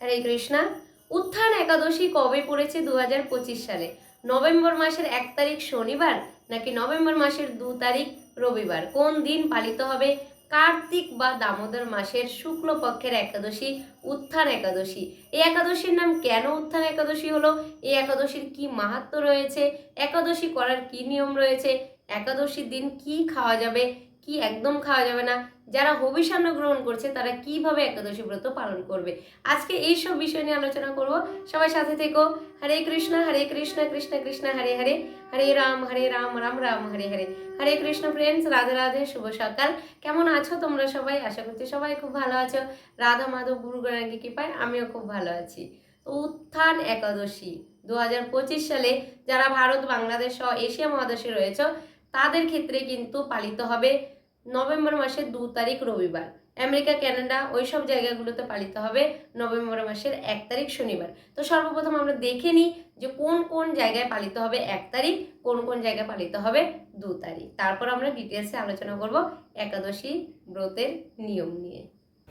হরে কৃষ্ণা। উত্থান একাদশী কবে পড়েছে দু হাজার পঁচিশ সালে? নভেম্বর মাসের এক তারিখ শনিবার নাকি নভেম্বর মাসের দু তারিখ রবিবার? কোন দিন পালিত হবে কার্তিক বা দামোদর মাসের শুক্লপক্ষের একাদশী, উত্থান একাদশী? এই একাদশীর নাম কেন উত্থান একাদশী হলো? এই একাদশীর কি মাহাত্ম রয়েছে? একাদশী করার কি নিয়ম রয়েছে? একাদশীর দিন কি খাওয়া যাবে? কি একদম খাওয়া যাবে না। যারা হবিষান্ন গ্রহণ করছে, তারা কীভাবে একাদশী ব্রত পালন করবে? আজকে এই সব বিষয় নিয়ে আলোচনা করব। সবাই সাথে থেকো। হরে কৃষ্ণ হরে কৃষ্ণ কৃষ্ণ কৃষ্ণ, হরে হরে। হরে রাম হরে রাম রাম রাম, হরে হরে। হরে কৃষ্ণ ফ্রেন্ডস রাধে রাধে, শুভ সকাল। কেমন আছো তোমরা সবাই? আশা করছি সবাই খুব ভালো আছো। রাধা মাধব, গুরু গণাঙ্গি কৃপায়, আমিও খুব ভালো আছি। উত্থান একাদশী দু হাজার পঁচিশ সালে যারা ভারত, বাংলাদেশ সহ এশিয়া মহাদেশে রয়েছে, তাদের ক্ষেত্রে কিন্তু পালিত হবে। নভেম্বর মাসের দু তারিখ রবিবার। আমেরিকা ক্যানাডা ওই সব জায়গাগুলোতে পালিত হবে নভেম্বর মাসের এক তারিখ শনিবার। তো সর্বপ্রথম আমরা দেখে নিই যে কোন কোন জায়গায় পালিত হবে এক তারিখ, কোন কোন জায়গায় পালিত হবে দু তারিখ। তারপর আমরা ডিটেলসে আলোচনা করব একাদশী ব্রতের নিয়ম নিয়ে।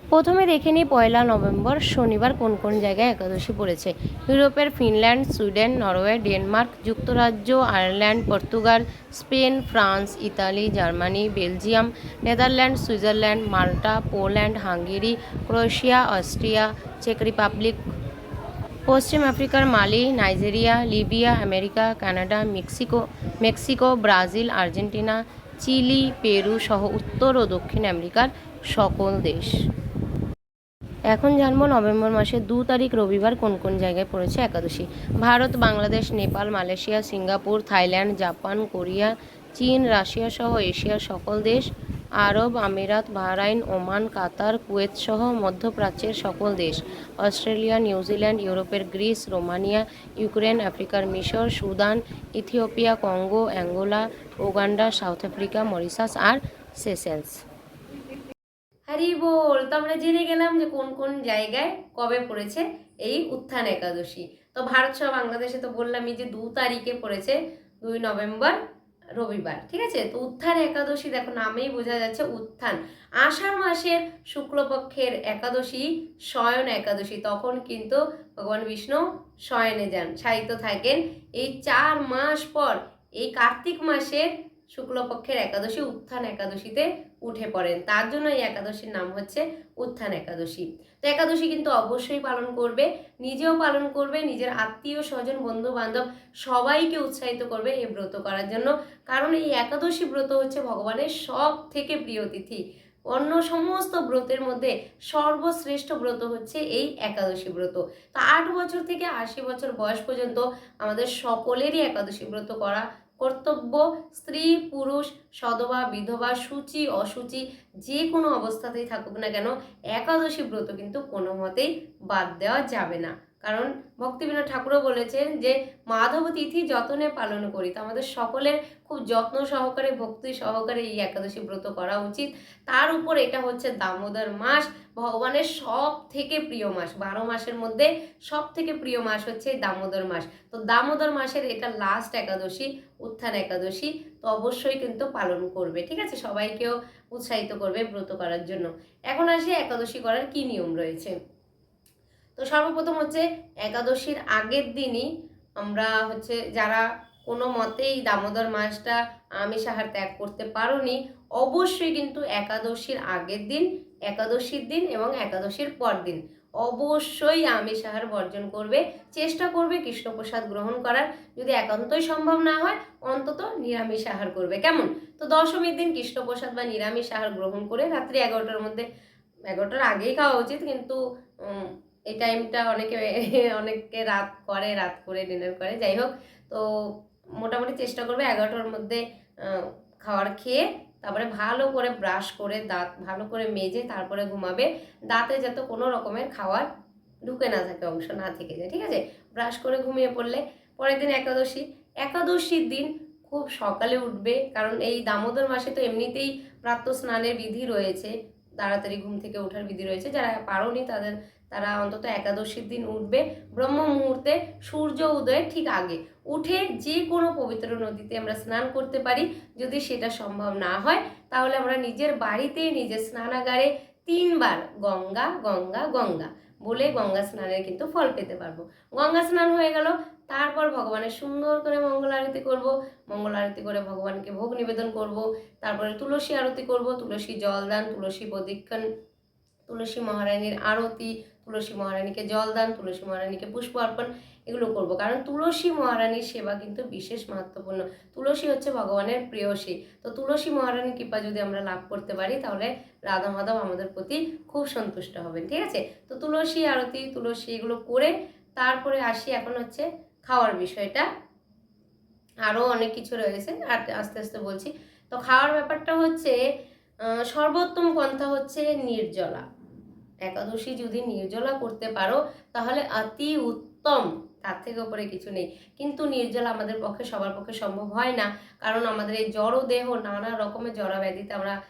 প্রথমে দেখে নিই পয়লা নভেম্বর, শনিবার কোন কোন জায়গায় একাদশী পড়েছে? ইউরোপের ফিনল্যান্ড, সুইডেন, নরওয়ে, ডেনমার্ক, যুক্তরাজ্য, Ireland, Portugal, Spain, France, Italy, Germany, Belgium, Netherland, Switzerland, Malta, Poland, Hungary, Croatia, Austria, check Republic. পশ্চিম আফ্রিকার Mali, Nigeria, Libya, America, Canada, Mexico Mexico, Brazil, Argentina, Chile, Peru সহ উত্তর ও দক্ষিণ আমেরিকার সকল দেশ। এখন জানব নভেম্বর মাসের দু তারিখ রবিবার কোন কোন জায়গায় পড়েছে Ekadashi? Bharat, Bangladesh, Nepal, Malaysia, Singapore, Thailand, Japan, Korea, চীন, রাশিয়া সহ এশিয়ার সকল দেশ, আরব, আমিরাত, বাহরাইন, ওমান, কাতার, কুয়েত সহ মধ্যপ্রাচ্যের সকল দেশ, অস্ট্রেলিয়া, নিউজিল্যান্ড, ইউরোপের গ্রিস, রোমানিয়া, ইউক্রেন, আফ্রিকার মিশর, Sudan, Ethiopia, Congo, Angola, Uganda, South Africa, Mauritius আর সেসেলস। হরি বল, তো আমরা জেনে গেলাম যে কোন কোন জায়গায় কবে পড়েছে এই উত্থান একাদশী। তো ভারত সহ বাংলাদেশে তো বললামই যে দু তারিখে পড়েছে, দুই নভেম্বর রবিবার, ঠিক আছে? তো উত্থান একাদশী দেখো নামেই বোঝা যাচ্ছে উত্থান। আষাঢ় মাসের শুক্লপক্ষের একাদশী শয়ন একাদশী, তখন কিন্তু ভগবান বিষ্ণু শয়নে যান সাহিত্য থাকেন। এই চার মাস পর, এই কার্তিক মাসের শুক্লপক্ষের একাদশী উত্থান একাদশীতে উঠে পড়েন। তার জন্য এই একাদশীর নাম হচ্ছে উত্থান একাদশী। তো একাদশী কিন্তু অবশ্যই পালন করবে, নিজেও পালন করবে, নিজের আত্মীয়, স্বজন বন্ধু বান্ধব সবাইকে উৎসাহিত করবে এই ব্রত করার জন্য। কারণ এই একাদশী ব্রত হচ্ছে ভগবানের সব থেকে প্রিয় তিথি। অন্য সমস্ত ব্রতের মধ্যে সর্বশ্রেষ্ঠ ব্রত হচ্ছে এই একাদশী ব্রত। তো আট বছর থেকে আশি বছর বয়স পর্যন্ত আমাদের সকলেরই একাদশী ব্রত করা কর্তব্য, স্ত্রী, পুরুষ সধবা বিধবা, সূচি, অসুচি যে কোনো অবস্থাতেই থাকুক না কেন, একাদশী ব্রত কিন্তু কোনো মতেই বাদ দেওয়া যাবে না। কারণ ভক্তিবিনোদ ঠাকুরও বলেছেন যে মাধব তিথি যতনে পালন করি। তো আমাদের সকলের খুব যত্ন সহকারে, ভক্তি সহকারে এই একাদশী ব্রত করা উচিত। তার উপর এটা হচ্ছে দামোদর মাস। ভগবানের সব থেকে প্রিয় মাস। বারো মাসের মধ্যে সব থেকে প্রিয় মাস হচ্ছে দামোদর মাস। তো দামোদর মাসের এটা লাস্ট একাদশী, উত্থান একাদশী। তো অবশ্যই কিন্তু পালন করবে। ঠিক আছে? সবাইকেও উৎসাহিত করবে ব্রত করার জন্য। এখন আসি একাদশী করার কি নিয়ম রয়েছে? তো সর্বপ্রথম হচ্ছে একাদশীর আগের দিনই আমরা হচ্ছে যারা কোনো মতেই দামোদর মাসটা আমিষ আহার ত্যাগ করতে পারোনি, অবশ্যই কিন্তু একাদশীর আগের দিন, একাদশীর দিন এবং একাদশীর পর দিন অবশ্যই আমিষ আহার বর্জন করবে। চেষ্টা করবে কৃষ্ণপ্রসাদ গ্রহণ করার। যদি একান্তই সম্ভব না হয়, অন্তত নিরামিষ আহার করবে। কেমন? তো দশমীর দিন কৃষ্ণপ্রসাদ বা নিরামিষ আহার গ্রহণ করে রাত্রি এগারোটার মধ্যে, এগারোটার আগেই খাওয়া উচিত, কিন্তু এই টাইমটা অনেকে অনেকে রাত করে রাত করে ডিনার করে। যাই হোক, তো মোটামুটি চেষ্টা করবে এগারোটার মধ্যে খাবার খেয়ে তারপরে ভালো করে ব্রাশ করে দাঁত, ভালো করে মেজে তারপরে ঘুমাবে। দাঁতে যাতে কোনো রকমের খাওয়ার ঢুকে না থাকে, অংশ না থেকে যায়, ঠিক আছে? ব্রাশ করে ঘুমিয়ে পড়লে পরের দিন একাদশী। একাদশীর দিন খুব সকালে উঠবে, কারণ এই দামোদর মাসে তো এমনিতেই প্রাতঃ স্নানের বিধি রয়েছে, তাড়াতাড়ি ঘুম থেকে ওঠার বিধি রয়েছে। যারা পারোনি তাদের তারা অন্তত একাদশীর দিন উঠবে। ব্রহ্ম মুহূর্তে সূর্য উদয়ের ঠিক আগে উঠে যে কোনো পবিত্র নদীতে আমরা স্নান করতে পারি। যদি সেটা সম্ভব না হয়, তাহলে আমরা নিজের বাড়িতে, নিজের স্নানাগারে তিনবার গঙ্গা গঙ্গা গঙ্গা বলে গঙ্গা স্নানের কিন্তু ফল পেতে পারব। গঙ্গা স্নান হয়ে গেল, তারপর ভগবানের সুন্দর করে মঙ্গল আরতি করব। মঙ্গল আরতি করে ভগবানকে ভোগ নিবেদন করব। তারপরে তুলসী আরতি করব, তুলসী জলদান, তুলসী প্রদীক্ষণ, তুলসী মহারানীর আরতি তুলসী মহারানীকে জলদান, তুলসী মহারানীকে পুষ্প অর্পণ এগুলো করব। কারণ তুলসী মহারানীর সেবা কিন্তু বিশেষ মাহাত্মপূর্ণ তুলসী হচ্ছে ভগবানের প্রেয়সী তো তুলসী মহারানীর কৃপা যদি আমরা লাভ করতে পারি, তাহলে রাধা মাধব আমাদের প্রতি খুব সন্তুষ্ট হবেন, ঠিক আছে? তো তুলসী আরতি, তুলসী এগুলো করে তারপরে আসি এখন হচ্ছে খাওয়ার বিষয়টা। আরও অনেক কিছু রয়েছে, আর আস্তে আস্তে বলছি। তো খাওয়ার ব্যাপারটা হচ্ছে সর্বোত্তম পন্থা হচ্ছে নির্জলা। একাদশী যদি নির্জলা করতে পারো, তাহলে অতি উত্তম। তার থেকে উপরে কিছু নেই। কিন্তু নির্জলা আমাদের পক্ষে, সবার পক্ষে সম্ভব হয় না। কারণ আমাদের এই জড় দেহ, নানা রকমের জড়া ব্যাধিতে আমরা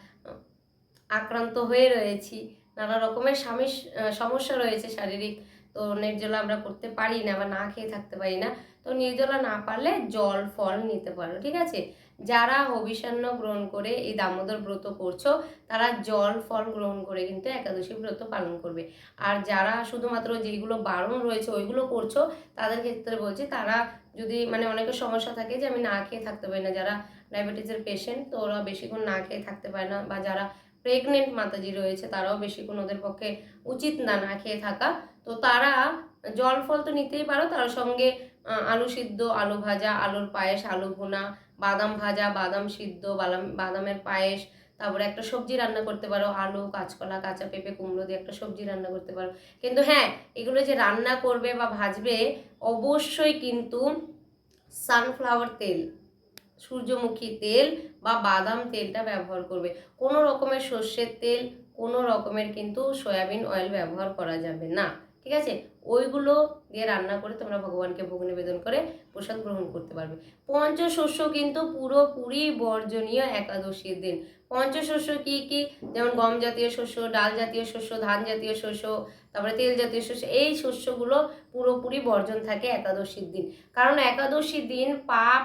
আক্রান্ত হয়ে রয়েছি। নানা রকমের স্বামী সমস্যা রয়েছে শারীরিক। তো নির্জলা আমরা করতে পারি না বা না খেয়ে থাকতে পারি না। তো নির্জলা না পারলে জল, ফল নিতে পারো, ঠিক আছে? যারা হবিষান্ন গ্রহণ করে এই দামোদর ব্রত করছ, তারা জল, ফল গ্রহণ করে কিন্তু একাদশী ব্রত পালন করবে। আর যারা শুধুমাত্র যেইগুলো বারণ রয়েছে, ওইগুলো করছ, তাদের ক্ষেত্রে বলছি তারা যদি মানে অনেকের সমস্যা থাকে যে আমি না খেয়ে থাকতে পারি না, যারা ডায়াবেটিসের পেশেন্ট তো ওরা বেশিক্ষণ না খেয়ে থাকতে পারে না বা যারা প্রেগনেন্ট মাতাজি রয়েছে, তারাও বেশিক্ষণ ওদের পক্ষে উচিত না না খেয়ে থাকা। তো তারা জল, ফল তো নিতেই পারো, তার সঙ্গে আলু সিদ্ধ, আলু ভাজা, আলুর পায়েস, আলু ভুনা, বাদাম ভাজা, বাদাম সিদ্ধ, বাদাম, বাদামের পায়েস, তারপরে একটা সবজি রান্না করতে পারো, আলু, কাঁচকলা, কাঁচা পেঁপে, কুমড়ো দিয়ে একটা সবজি রান্না করতে পারো। কিন্তু হ্যাঁ এগুলো যে রান্না করবে বা ভাজবে, অবশ্যই কিন্তু সানফ্লাওয়ার তেল, সূর্যমুখী তেল বা বাদাম তেলটা ব্যবহার করবে। কোনো রকমের সর্ষের তেল, কোনো রকমের কিন্তু সয়াবিন অয়েল ব্যবহার করা যাবে না। ঠিক আছে? ওইগুলো দিয়ে রান্না করে তোমরা ভগবানকে ভোগ নিবেদন করে প্রসাদ গ্রহণ করতে পারবে। পঞ্চশস্য কিন্তু পুরোপুরি বর্জনীয় একাদশীর দিন। পঞ্চশস্য কি কি? যেমন গম জাতীয় শস্য, ডাল জাতীয় শস্য, ধান জাতীয় শস্য, তারপরে তেল জাতীয় শস্য, এই শস্যগুলো পুরোপুরি বর্জন থাকে একাদশীর দিন। কারণ একাদশীর দিন পাপ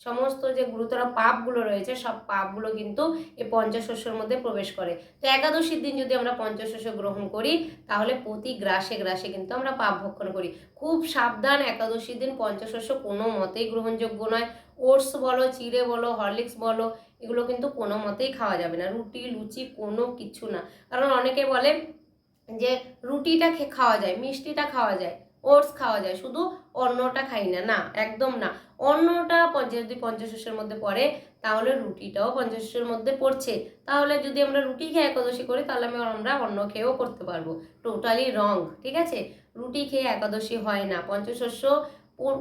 সমস্ত যে গুরুতর পাপগুলো রয়েছে, সব পাপগুলো কিন্তু এই পঞ্চশস্যের মধ্যে প্রবেশ করে। তো একাদশীর দিন যদি আমরা পঞ্চশস্য গ্রহণ করি, তাহলে প্রতি গ্রাসে গ্রাসে কিন্তু আমরা পাপ ভক্ষণ করি। খুব সাবধান একাদশীর দিন, পঞ্চশস্য কোনো মতেই গ্রহণযোগ্য নয়। ওটস বলো, চিড়ে বলো, হরলিক্স বলো, এগুলো কিন্তু কোনো মতেই খাওয়া যাবে না। রুটি, লুচি কোনো কিছু না। কারণ অনেকে বলে যে রুটিটা খাওয়া যায়, মিষ্টিটা খাওয়া যায়। ওটস খাওয়া যায়, শুধু অন্নটা খাই না না, একদম না। অন্নটা যদি পঞ্চশস্যের মধ্যে পড়ে, তাহলে রুটিটাও পঞ্চশস্যের মধ্যে পড়ছে। তাহলে যদি আমরা রুটি খেয়ে একাদশী করি, তাহলে আমি আমরা অন্ন খেয়েও করতে পারব। টোটালি রং ঠিক আছে? রুটি খেয়ে একাদশী হয় না। পঞ্চশস্য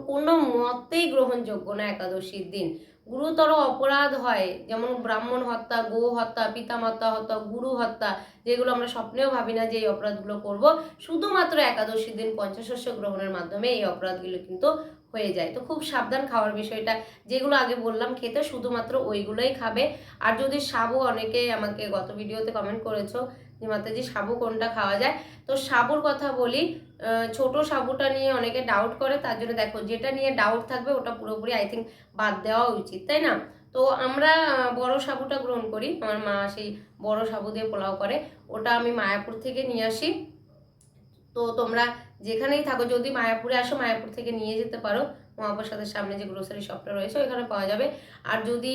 কোনো মতেই গ্রহণযোগ্য না একাদশীর দিন। গুরুতর অপরাধ হয়, যেমন ব্রাহ্মণ হত্যা, গো হত্যা, পিতামাতা হত্যা, গুরু হত্যা, যেগুলো আমরা স্বপ্নেও ভাবি না যে এই অপরাধগুলো করব। শুধুমাত্র একাদশীর দিন পঞ্চশস্য গ্রহণের মাধ্যমে এই অপরাধগুলো কিন্তু হয়ে যায়। তো খুব সাবধান খাওয়ার বিষয়টা, যেগুলো আগে বললাম, খেতে শুধুমাত্র ওইগুলোই খাবে। আর যদি সাবু অনেকে আমাকে গত ভিডিওতে কমেন্ট করেছ যে মাতাজি, সাবু কোনটা খাওয়া যায়? তো সাবুর কথা বলি ছোট সাবুটা নিয়ে অনেকে ডাউট করে, তার জন্য দেখো, যেটা নিয়ে ডাউট থাকবে, ওটা পুরোপুরি আই থিঙ্ক বাদ দেওয়া উচিত, তাই না? তো আমরা বড় সাবুটা গ্রহণ করি, আমার মা সেই বড় সাবু দিয়ে পোলাও করে, ওটা আমি মায়াপুর থেকে নিয়ে আসি। তো তোমরা যেখানেই থাকো, যদি মায়াপুরে আসো, মায়াপুর থেকে নিয়ে যেতে পারো। মহাপ্রসাদের সামনে যে গ্রোসারি শপটা রয়েছে, ওইখানে পাওয়া যাবে। আর যদি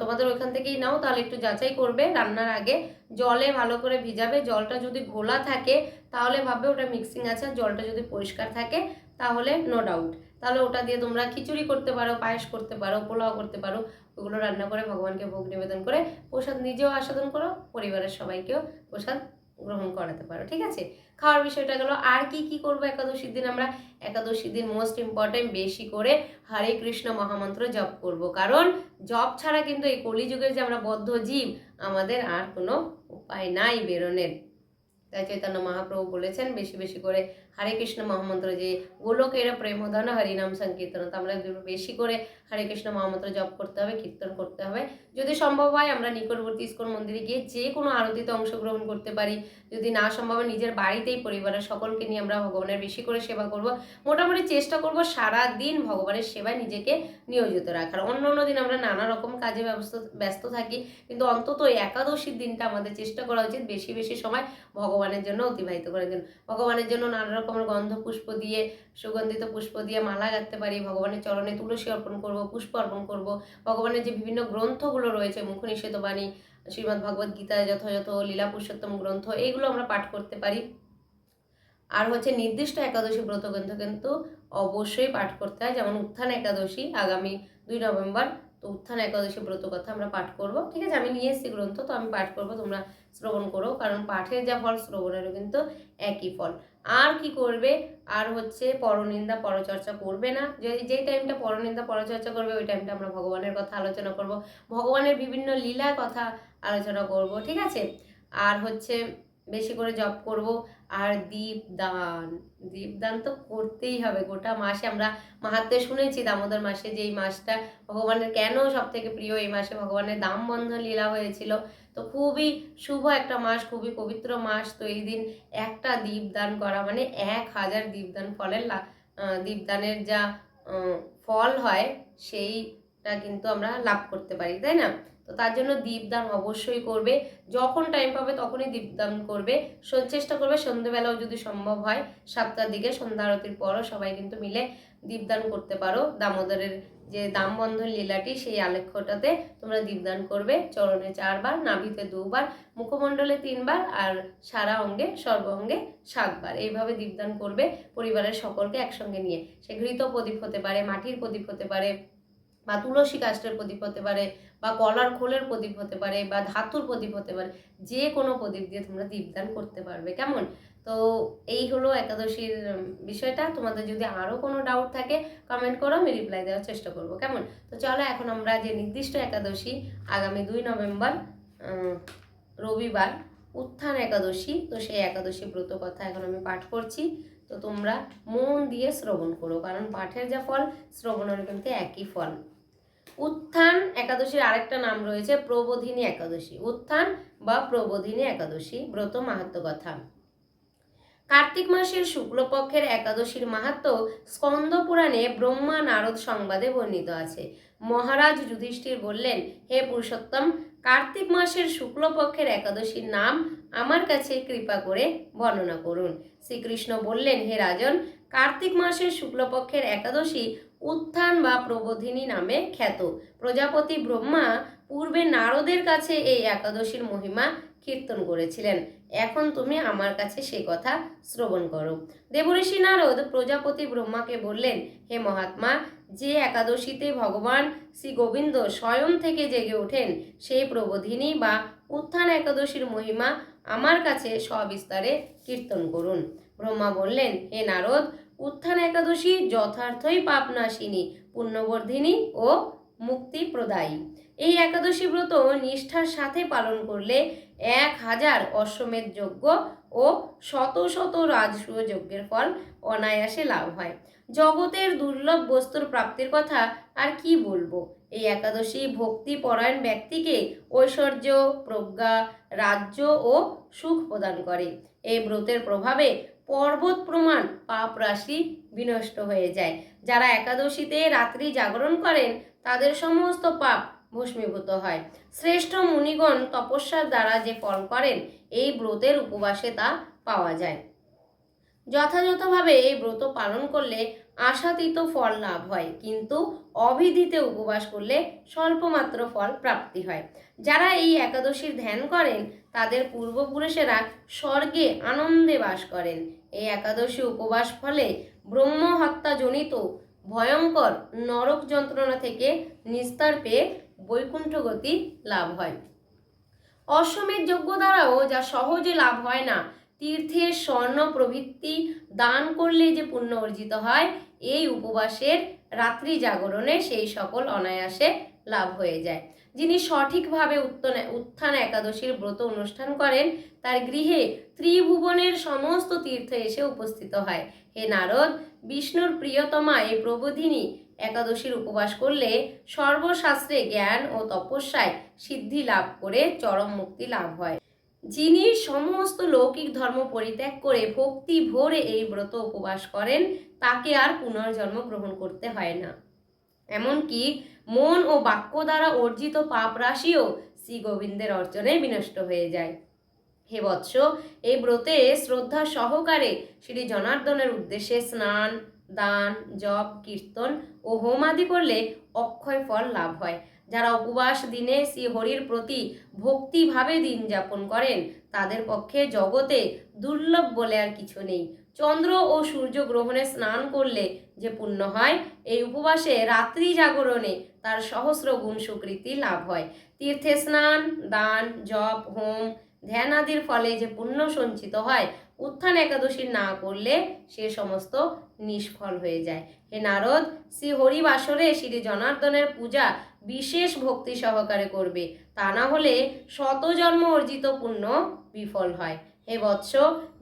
তোমাদের ওইখান থেকেই নাও, তাহলে একটু যাচাই করবে রান্নার আগে। জলে ভালো করে ভিজাবে, জলটা যদি ঘোলা থাকে, তাহলে ভাববে ওটা মিক্সিং আছে, আর জলটা যদি পরিষ্কার থাকে, তাহলে নো ডাউট তাহলে ওটা দিয়ে তোমরা খিচুড়ি করতে পারো, পায়েস করতে পারো, পোলাও করতে পারো, ওগুলো রান্না করে ভগবানকে ভোগ নিবেদন করে প্রসাদ নিজেও আস্বাদন করো, পরিবারের সবাইকেও প্রসাদ গ্রহণ করাতে পারো, ঠিক আছে? খাওয়ার বিষয়টা গেলো, আর কি কি করব একাদশীর দিন? আমরা একাদশীর দিন মোস্ট ইম্পর্টেন্ট বেশি করে হরে কৃষ্ণ মহামন্ত্র জপ করব। কারণ জপ ছাড়া কিন্তু এই কলিযুগের যে আমরা বদ্ধ জীব, আমাদের আর কোনো উপায় নাই বেরোনের। তাই চৈতন্য মহাপ্রভু বলেছেন, বেশি বেশি করে হরে কৃষ্ণ মহামন্ত্র যে গোলক গোলকের প্রেমধন হরিনাম সংকীর্তন। তো আমরা বেশি করে হরে কৃষ্ণ মহামন্ত্র জপ করতে হবে, কীর্তন করতে হবে। যদি সম্ভব হয়, আমরা নিকটবর্তী ইস্কন মন্দিরে গিয়ে যে কোনো আরতিতে অংশগ্রহণ করতে পারি। যদি না সম্ভব হয়, নিজের বাড়িতেই পরিবারের সকলকে নিয়ে আমরা ভগবানের বেশি করে সেবা করব। মোটামুটি চেষ্টা করব সারা দিন ভগবানের সেবায় নিজেকে নিয়োজিত রাখার। অন্য অন্য দিন আমরা নানা রকম কাজে ব্যস্ত ব্যস্ত থাকি, কিন্তু অন্তত একাদশীর দিনটা আমাদের চেষ্টা করা উচিত, বেশি বেশি সময় ভগবানের জন্য অতিবাহিত করার জন্য ভগবানের জন্য নানা রকমের গন্ধ পুষ্প দিয়ে, সুগন্ধিত পুষ্প দিয়ে মালা গাঁথতে পারি, ভগবানের চরণে তুলসী অর্পণ করব, পুষ্প অর্পণ করব। ভগবানের যে বিভিন্ন গ্রন্থগুলো রয়েছে, মুখনিষেধ বাণী, শ্রীমদ্ ভগবদ গীতা, যথাযথ লীলা পুরুষোত্তম গ্রন্থ এইগুলো আমরা পাঠ করতে পারি। আর হচ্ছে নির্দিষ্ট একাদশী ব্রত গ্রন্থ কিন্তু অবশ্যই পাঠ করতে হয়। যেমন উত্থান একাদশী আগামী দুই নভেম্বর, তো উত্থান একাদশী ব্রত কথা আমরা পাঠ করব। ঠিক আছে, আমি নিয়ে এসেছি গ্রন্থ, তো আমি পাঠ করব, তোমরা শ্রবণ করো, কারণ পাঠের যা ফল, শ্রবণেরও কিন্তু একই ফল। আর কি করবে? আর হচ্ছে পরনিন্দা পরচর্চা করবে না। যে, যেই টাইমটা পরনিন্দা পরচর্চা করবে, ওই টাইমটা আমরা ভগবানের কথা আলোচনা করব। ভগবানের বিভিন্ন লীলার কথা আলোচনা করব, ঠিক আছে? আর হচ্ছে বেশি করে জপ করব। আর দীপ দীপদান দীপদান তো করতেই হবে। গোটা মাসে আমরা মাহাত্মে শুনেছি দামোদর মাসে যে এই মাসটা ভগবানের কেন সব থেকে প্রিয়? এই মাসে ভগবানের দাম বন্ধন লীলা হয়েছিল। তো খুবই শুভ একটা মাস, খুবই পবিত্র মাস। তো এই দিন একটা দীপদান করা মানে এক হাজার দীপদান, ফলের দীপদানের যা ফল হয়, সেইটা কিন্তু আমরা লাভ করতে পারি, তাই না? তো তার জন্য দীপদান অবশ্যই করবে। যখন টাইম পাবে তখনই দীপদান করবে। চেষ্টা করবে সন্ধ্যেবেলাও যদি সম্ভব হয়, সাতটার দিকে সন্ধ্যা আরতির পরও সবাই কিন্তু মিলে দীপদান করতে পারো। দামোদরের যে দামবন্ধন লীলাটি সেই আলেখ্যটাতে তোমরা দীপদান করবে। চরণে চারবার, নাভিতে দুবার, মুখমণ্ডলে তিনবার আর সারা অঙ্গে সর্ব অঙ্গে সাতবার। এইভাবে দীপদান করবে পরিবারের সকলকে একসঙ্গে নিয়ে। সে ঘৃত প্রদীপ হতে পারে, মাটির প্রদীপ হতে পারে, বা তুলসী কাষ্ঠের প্রদীপ হতে পারে, বা কলার খোলের প্রদীপ হতে পারে, বা ধাতুর প্রদীপ হতে পারে, যে কোনো প্রদীপ দিয়ে তোমরা দীপদান করতে পারবে। কেমন? তো এই হলো একাদশীর বিষয়টা। তোমাদের যদি আরও কোনো ডাউট থাকে কমেন্ট করো, আমি রিপ্লাই দেওয়ার চেষ্টা করব। কেমন? তো চলো, এখন আমরা যে নির্দিষ্ট একাদশী, আগামী দুই নভেম্বর রবিবার, উত্থান একাদশী, তো সেই একাদশী ব্রত কথা এখন আমি পাঠ করছি। তো তোমরা মন দিয়ে শ্রবণ করো, কারণ পাঠের যা ফল, শ্রবণের কিন্তু একই ফল। উত্থান একাদশীর আরেকটা নাম রয়েছে প্রবোধিনী একাদশী। উত্থান বা প্রবোধিনী একাদশী, ব্রত মাহাত্ম কথা। কার্তিক মাসের শুক্লপক্ষের একাদশীর মাহাত্ম স্কন্দ পুরাণে ব্রহ্মা নারদ সংবাদে বর্ণিত আছে। মহারাজ যুধিষ্ঠির বললেন, হে পুরুষোত্তম, কার্তিক মাসের শুক্লপক্ষের একাদশীর নাম আমার কাছে কৃপা করে বর্ণনা করুন। শ্রীকৃষ্ণ বললেন, হে রাজন, কার্তিক মাসের শুক্লপক্ষের একাদশী উত্থান বা প্রবোধিনী নামে খ্যাত। প্রজাপতি ব্রহ্মা পূর্বে নারদের কাছে এই একাদশীর মহিমা কীর্তন করেছিলেন। এখন তুমি আমার কাছে সে কথা শ্রবণ করো। দেবঋষি নারদ প্রজাপতি ব্রহ্মাকে বললেন, হে মহাত্মা, যে একাদশীতে ভগবান শ্রী গোবিন্দ স্বয়ং থেকে জেগে ওঠেন সেই প্রবোধিনী বা উত্থান একাদশীর মহিমা আমার কাছে সবিস্তারে কীর্তন করুন। ব্রহ্মা বললেন, হে নারদ, উত্থান একাদশী যথার্থই পাপনাশিনী, পুণ্যবর্ধিনী ও মুক্তি প্রদায়ী এই একাদশী ব্রত নিষ্ঠার সাথে পালন করলে এক হাজার অশ্বমেধ যজ্ঞ ও শত শত রাজসূয় যজ্ঞের ফল অনায়াসে লাভ হয়। জগতের দুর্লভ বস্তুর প্রাপ্তির কথা আর কি বলব? এই একাদশী ভক্তি পরায়ণ ব্যক্তিকে ঐশ্বর্য, প্রজ্ঞা, রাজ্য ও সুখ প্রদান করে। এই ব্রতের প্রভাবে পর্বত প্রমাণ পাপ রাশি বিনষ্ট হয়ে যায়। যারা একাদশীতে রাত্রি জাগরণ করেন, তাদের সমস্ত পাপ ভস্মীভূত হয়। শ্রেষ্ঠ মুনিগণ তপস্যার দ্বারা যে ফল করেন, এই ব্রতের উপবাসে তা পাওয়া যায়। যথাযথভাবে এই ব্রত পালন করলে আশাতীত ফল লাভ হয়, কিন্তু অবিধিতে উপবাস করলে স্বল্পমাত্র ফল প্রাপ্তি হয়। যারা এই একাদশীর ধ্যান করেন, তাদের পূর্বপুরুষেরা স্বর্গে আনন্দে বাস করেন। এই একাদশী উপবাস ফলে ব্রহ্মহত্যাজনিত ভয়ঙ্কর নরক যন্ত্রণা থেকে নিস্তার পেয়ে বৈকুণ্ঠ গতি লাভ হয়। অশ্বমেধ যজ্ঞ দ্বারাও যা সহজে লাভ হয় না, তীর্থের স্বর্ণ প্রভৃতি দান করলে যে পুণ্য অর্জিত হয়, এই উপবাসের রাত্রি জাগরণে সেই সকল অনায়াসে লাভ হয়ে যায়। যিনি সঠিকভাবে উত্তন উত্থান একাদশীর ব্রত অনুষ্ঠান করেন, তার গৃহে ত্রিভুবনের সমস্ত তীর্থ এসে উপস্থিত হয়। হে নারদ, বিষ্ণুর প্রিয়তমা এই প্রবোধিনী একাদশীর উপবাস করলে সর্বশাস্ত্রে জ্ঞান ও তপস্যায় সিদ্ধি লাভ করে চরম মুক্তি লাভ হয়। যিনি সমস্ত লৌকিক ধর্ম পরিত্যাগ করে ভক্তি ভরে এই ব্রত উপবাস করেন, তাকে আর পুনর্জন্ম গ্রহণ করতে হয় না। এমনকি মন ও বাক্য দ্বারা অর্জিত পাপ রাশিও শ্রী গোবিন্দের অর্চনে বিনষ্ট হয়ে যায়। হে বৎস, এই ব্রতে শ্রদ্ধা সহকারে শ্রী জনার্দনের উদ্দেশ্যে স্নান দান, জপ, কীর্তন ও হোম আদি করলে অক্ষয় ফল লাভ হয়। যারা উপবাস দিনে শ্রী হরির প্রতি ভক্তিভাবে দিন যাপন করেন, তাদের পক্ষে জগতে দুর্লভ বলে আর কিছু নেই। চন্দ্র ও সূর্য গ্রহণে স্নান করলে যে পুণ্য হয়, এই উপবাসে রাত্রি জাগরণে তার সহস্র গুণ সুকৃতি লাভ হয়। তীর্থে স্নান, দান, জপ, হোম, ধ্যান আদির ফলে যে পুণ্য সঞ্চিত হয় উত্থান একাদশী না করলে সে সমস্ত নিষ্ফল হয়ে যায়। হে নারদ, শ্রী হরিবাসরে শ্রী জনার্দনের পূজা বিশেষ ভক্তি সহকারে করবে। তা না হলে শত জন্ম অর্জিত পুণ্য বিফল হয়। হে বৎস,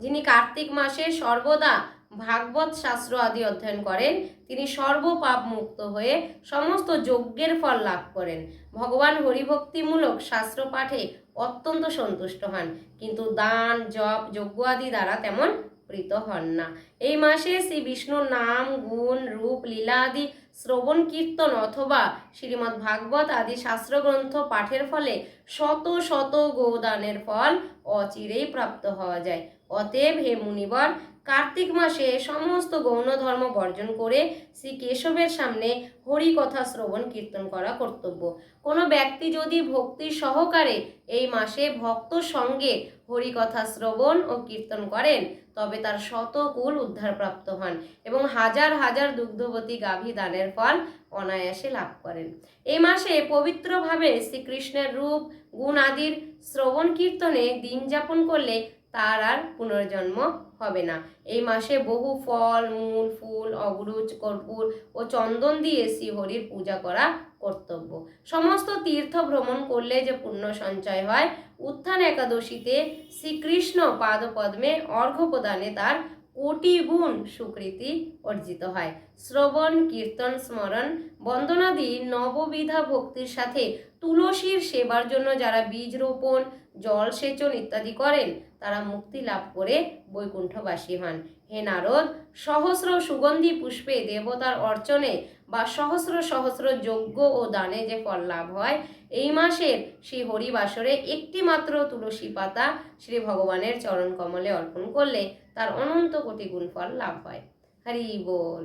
যিনি কার্তিক মাসে সর্বদা ভাগবত শাস্ত্র আদি অধ্যয়ন করেন, তিনি সর্বপাপ মুক্ত হয়ে সমস্ত যজ্ঞের ফল লাভ করেন। ভগবান হরিভক্তিমূলক শাস্ত্র পাঠে অত্যন্ত সন্তুষ্ট হন। কিন্তু দান, জপ, যজ্ঞ আদি দ্বারা তেমন প্রীত হন না। এই মাসে শ্রী বিষ্ণুর নাম, গুণ, রূপ, লীলা আদি, শ্রবণ, কীর্তন অথবা শ্রীমদ্ ভাগবত আদি শাস্ত্রগ্রন্থ পাঠের ফলে শত শত গোদানের ফল অচিরেই প্রাপ্ত হওয়া যায়। অতএব হে মুনিবর কার্তিক মাসে সমস্ত গৌণ ধর্ম বর্জন করে শ্রী কেশবের সামনে হরি কথা শ্রবণ কীর্তন করা কর্তব্য। কোনো ব্যক্তি যদি ভক্তি সহকারে এই মাসে ভক্ত সঙ্গে হরি কথা শ্রবণ ও কীর্তন করেন, তবে তার শতকুল উদ্ধারপ্রাপ্ত হন এবং হাজার হাজার দুগ্ধবতী গাভী দানের ফল অনায়াসে লাভ করেন। এই মাসে পবিত্রভাবে শ্রীকৃষ্ণের রূপ, গুণ আদির শ্রবণ কীর্তনে দিন যাপন করলে তার আর পুনর্জন্ম হবে না। এই মাসে বহু ফল, মূল, ফুল অগরুচ কর্পূর ও চন্দন দিয়ে শ্রীহরির পূজা করা কর্তব্য। সমস্ত তীর্থ ভ্রমণ করলে যে পুণ্য সঞ্চয় হয়, উত্থান একাদশীতে শ্রীকৃষ্ণ পাদপদ্মে অর্ঘ্য প্রদানে তার কোটি গুণ সুকৃতি অর্জিত হয়। শ্রবণ, কীর্তন, স্মরণ, বন্দনাদি নববিধা ভক্তির সাথে তুলসীর সেবার জন্য যারা বীজ রোপণ, জল সেচন ইত্যাদি করেন তারা মুক্তি লাভ করে বৈকুণ্ঠবাসী হন। হে নারদ, সহস্র সুগন্ধি পুষ্পে দেবতার অর্চনে বা সহস্র সহস্র যজ্ঞ ও দানে যে ফল লাভ হয়, এই মাসের শ্রী হরিবাসরে একটি মাত্র তুলসী পাতা শ্রী ভগবানের চরণ কমলে অর্পণ করলে তার অনন্ত কোটি গুণ ফল লাভ হয়। হরি বল।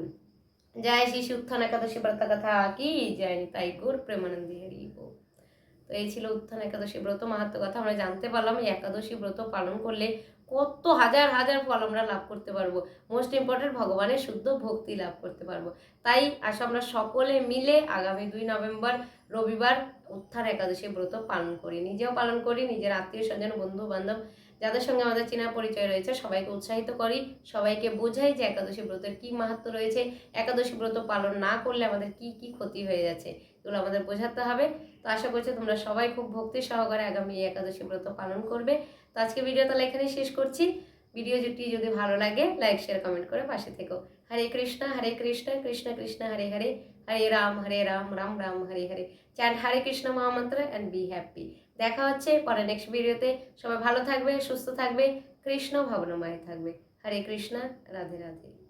জয় শ্রী উত্থান একাদশী ব্রত কথা কি? জয় তাই গুর, প্রেমানন্দী হরি। তো এই ছিল উত্থান একাদশী ব্রত মাহাত্ম কথা। আমরা জানতে পারলাম এই একাদশী ব্রত পালন করলে কত হাজার হাজার ফল আমরা লাভ করতে পারব। মোস্ট ইম্পর্টেন্ট ভগবানের শুদ্ধ ভক্তি লাভ করতে পারব। তাই আসো আমরা সকলে মিলে আগামী দুই নভেম্বর, রবিবার উত্থান একাদশী ব্রত পালন করি। নিজেও পালন করি, নিজের আত্মীয় স্বজন বন্ধু বান্ধব যাদের সঙ্গে আমাদের চেনা পরিচয় রয়েছে, সবাইকে উৎসাহিত করি। সবাইকে বোঝাই যে একাদশী ব্রতের কী মাহাত্ম রয়েছে। একাদশী ব্রত পালন না করলে আমাদের কি কি ক্ষতি হয়ে যাচ্ছে। এগুলো আমাদের বোঝাতে হবে। তো আশা করছি তোমরা সবাই খুব ভক্তি সহকারে আগামী একাদশী ব্রত পালন করবে। তো আজকে ভিডিও তাহলে এখানেই শেষ করছি। ভিডিও যদি ভালো লাগে লাইক শেয়ার কমেন্ট করে পাশে থেকো। Hare Krishna Hare Krishna Krishna Krishna, Hare Hare. Hare Rama Hare Rama Rama Rama, Hare Hare. Chant Hare Krishna mahamantra and be happy দেখা হচ্ছে পরে নেক্সট ভিডিওতে সবাই ভালো থাকবে, সুস্থ থাকবে। কৃষ্ণ ভাবনাময় থাকবে। হরে কৃষ্ণ, রাধে রাধে।